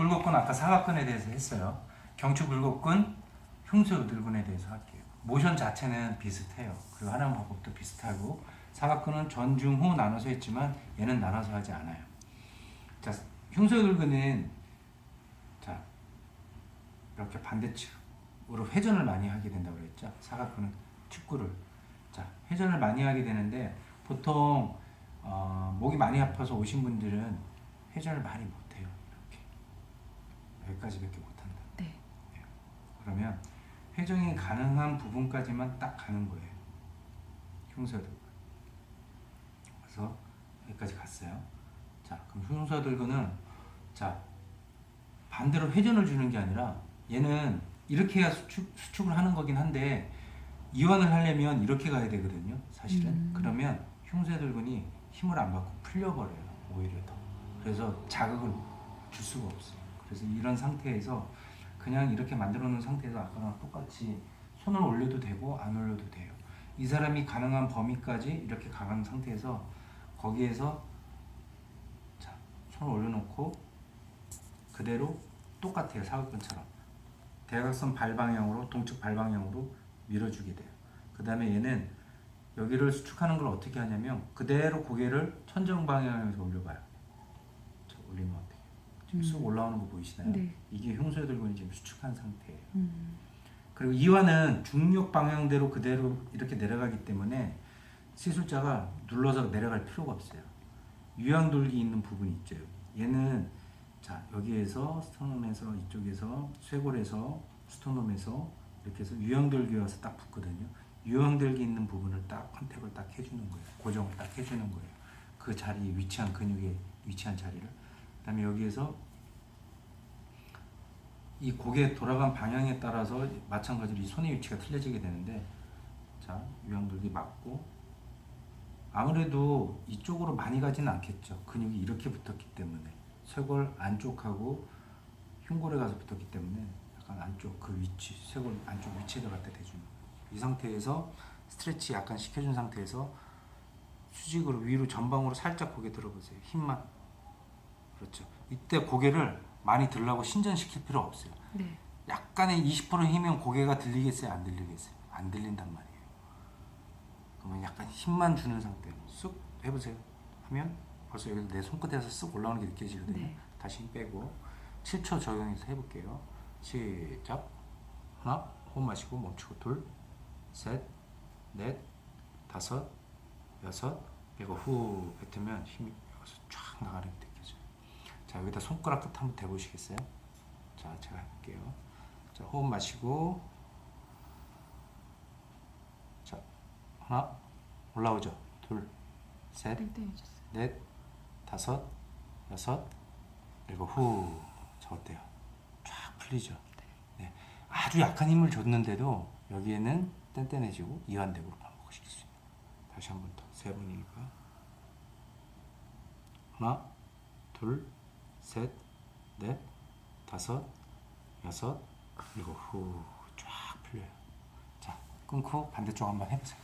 굴곡근 아까 사각근에 대해서 했어요. 경추 굴곡근, 흉쇄 우들근에 대해서 할게요. 모션 자체는 비슷해요. 그리고 하는 방법도 비슷하고 사각근은 전중후 나눠서 했지만 얘는 나눠서 하지 않아요. 자, 흉쇄 우들근은 자 이렇게 반대측으로 회전을 많이 하게 된다고 그랬죠. 사각근은 축구를 자 회전을 많이 하게 되는데 보통 어, 목이 많이 아파서 오신 분들은 회전을 많이 못해요. 여기까지밖에 못한다. 네. 그러면 회전이 가능한 부분까지만 딱 가는 거예요. 흉쇄들. 그래서 여기까지 갔어요. 자, 그럼 흉쇄들고는 자 반대로 회전을 주는 게 아니라 얘는 이렇게 해야 수축, 수축을 하는 거긴 한데 이완을 하려면 이렇게 가야 되거든요. 사실은. 음. 그러면 흉쇄들근이 힘을 안 받고 풀려버려요. 오히려 더. 그래서 자극을 줄 수가 없어요. 그래서 이런 상태에서 그냥 이렇게 만들어 놓은 상태에서 아까랑 똑같이 손을 올려도 되고 안 올려도 돼요. 이 사람이 가능한 범위까지 이렇게 가는 상태에서 거기에서 자, 손을 올려놓고 그대로 똑같아요. 사각근처럼. 대각선 발 방향으로 동측 발 방향으로 밀어주게 돼요. 그 다음에 얘는 여기를 수축하는 걸 어떻게 하냐면 그대로 고개를 천정 방향에서 올려봐요. 자, 올리면 어떻게? 지금 쑥 올라오는 거 보이시나요? 네. 이게 흉쇄들근이 지금 수축한 상태예요. 음. 그리고 이완은 중력 방향대로 그대로 이렇게 내려가기 때문에 시술자가 눌러서 내려갈 필요가 없어요. 유양돌기 있는 부분이 있죠. 얘는 자 여기에서 스토놈에서 이쪽에서 쇄골에서 스토놈에서 이렇게 해서 유양돌기 와서 딱 붙거든요. 유양돌기 있는 부분을 딱 컨택을 딱 해주는 거예요. 고정을 딱 해주는 거예요. 그 자리에 위치한 근육에 위치한 자리를. 그다음에 여기에서 이 고개 돌아간 방향에 따라서 마찬가지로 이 손의 위치가 틀려지게 되는데 자 유양돌기 맞고 아무래도 이쪽으로 많이 가지는 않겠죠. 근육이 이렇게 붙었기 때문에. 쇄골 안쪽하고 흉골에 가서 붙었기 때문에 약간 안쪽 그 위치 쇄골 안쪽 위치에다 갖다 대주는 이 상태에서 스트레치 약간 시켜준 상태에서 수직으로 위로 전방으로 살짝 고개 들어보세요. 힘만 그렇죠 이때 고개를 많이 들라고 신전시킬 필요 없어요 네. 약간의 20% 힘이면 고개가 들리겠어요? 안 들리겠어요? 안 들린단 말이에요. 그러면 약간 힘만 주는 상태로 쑥 해보세요. 하면 벌써 여기 내 손끝에서 쓱 올라오는 게 느껴지거든요. 네. 다시 힘 빼고 7초 적용해서 해볼게요. 시작. 하나, 호흡 마시고 멈추고 둘, 셋, 넷, 다섯, 여섯, 그리고 후 뱉으면 힘이 여기서 쫙 나가는 게 느껴져요. 자 여기다 손가락 끝 한번 대보시겠어요? 자, 제가 해볼게요. 자, 호흡 마시고. 자, 하나, 올라오죠. 둘, 셋. 넷, 다섯, 여섯, 그리고 후. 자, 어때요? 쫙 풀리죠? 네. 아주 약한 힘을 줬는데도 여기에는 뗀뗀해지고 이완되고 반복시킬 수 있는. 다시 한 번 더. 세 번이니까. 하나, 둘, 셋, 넷, 다섯, 여섯, 그리고 후쫙 풀려요. 자, 끊고 반대쪽 한번 해보세요.